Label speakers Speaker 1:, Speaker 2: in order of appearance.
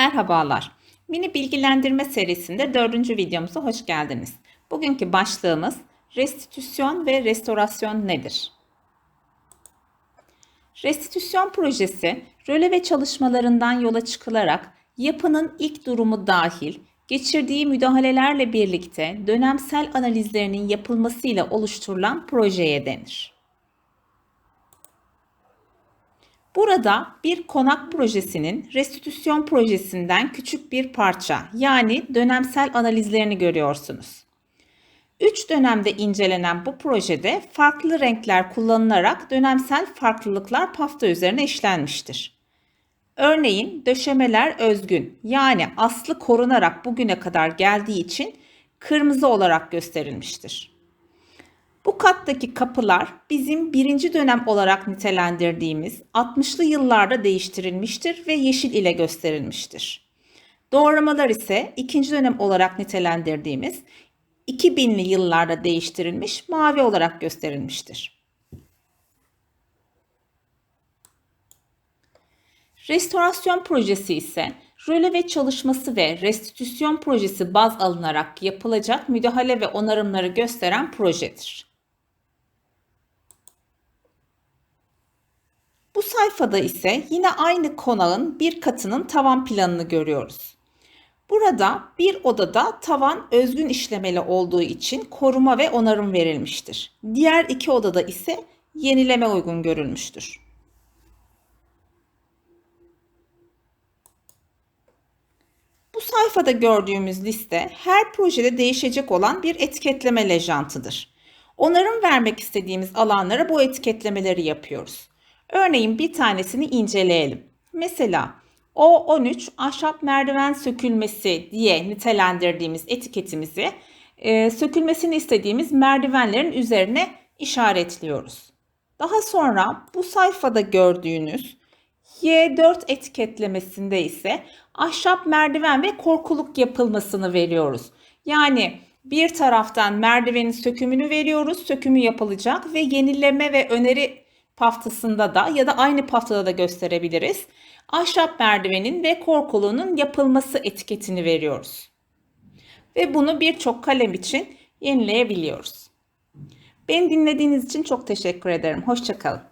Speaker 1: Merhabalar. Mini bilgilendirme serisinde dördüncü videomuza hoş geldiniz. Bugünkü başlığımız restitüsyon ve restorasyon nedir? Restitüsyon projesi, röleve çalışmalarından yola çıkılarak yapının ilk durumu dahil geçirdiği müdahalelerle birlikte dönemsel analizlerinin yapılmasıyla oluşturulan projeye denir. Burada bir konak projesinin restitüsyon projesinden küçük bir parça yani dönemsel analizlerini görüyorsunuz. Üç dönemde incelenen bu projede farklı renkler kullanılarak dönemsel farklılıklar pafta üzerine işlenmiştir. Örneğin döşemeler özgün yani aslı korunarak bugüne kadar geldiği için kırmızı olarak gösterilmiştir. Bu kattaki kapılar bizim birinci dönem olarak nitelendirdiğimiz 60'lı yıllarda değiştirilmiştir ve yeşil ile gösterilmiştir. Doğramalar ise ikinci dönem olarak nitelendirdiğimiz 2000'li yıllarda değiştirilmiş mavi olarak gösterilmiştir. Restorasyon projesi ise röleve çalışması ve restitüsyon projesi baz alınarak yapılacak müdahale ve onarımları gösteren projedir. Bu sayfada ise yine aynı konağın bir katının tavan planını görüyoruz. Burada bir odada tavan özgün işlemeli olduğu için koruma ve onarım verilmiştir. Diğer iki odada ise yenileme uygun görülmüştür. Bu sayfada gördüğümüz liste her projede değişecek olan bir etiketleme lejantıdır. Onarım vermek istediğimiz alanlara bu etiketlemeleri yapıyoruz. Örneğin bir tanesini inceleyelim. Mesela O13 ahşap merdiven sökülmesi diye nitelendirdiğimiz etiketimizi e, sökülmesini istediğimiz merdivenlerin üzerine işaretliyoruz. Daha sonra bu sayfada gördüğünüz Y4 etiketlemesinde ise ahşap merdiven ve korkuluk yapılmasını veriyoruz. Yani bir taraftan merdivenin sökümünü veriyoruz, sökümü yapılacak ve yenileme ve öneri paftasında da ya da aynı paftada da gösterebiliriz. Ahşap merdivenin ve korkuluğunun yapılması etiketini veriyoruz. Ve bunu birçok kalem için yenileyebiliyoruz. Beni dinlediğiniz için çok teşekkür ederim. Hoşçakalın.